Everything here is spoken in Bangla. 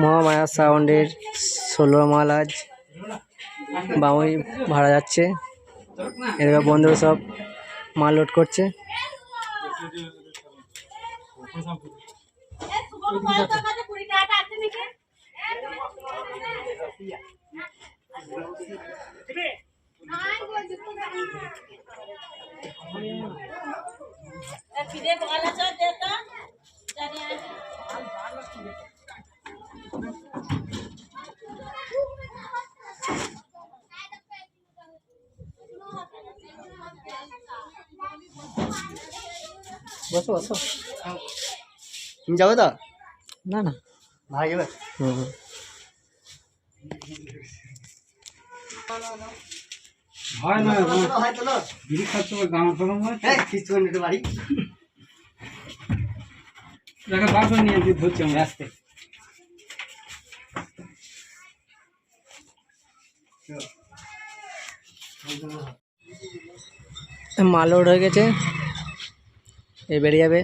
মহামায়া সাউন্ডের ষোলো মাল আজ বামুই ভাড়া যাচ্ছে। এবার বন্ধুরা সব মাল লোড করছে। ফিরে চল দেখা বসো বসো। তুমি যাবে তো? না না। ভাই যাবে হুম। হয় না হয় চলো বিড়ি খাচ্ছে গান হ্যাঁ কিছু মিনিট বাড়ি। দেখা বার করে নিয়ে ধরছি আমরা। আসতে। মাল লোড হয়ে গেছে। এ বেরিয়ে যাবে।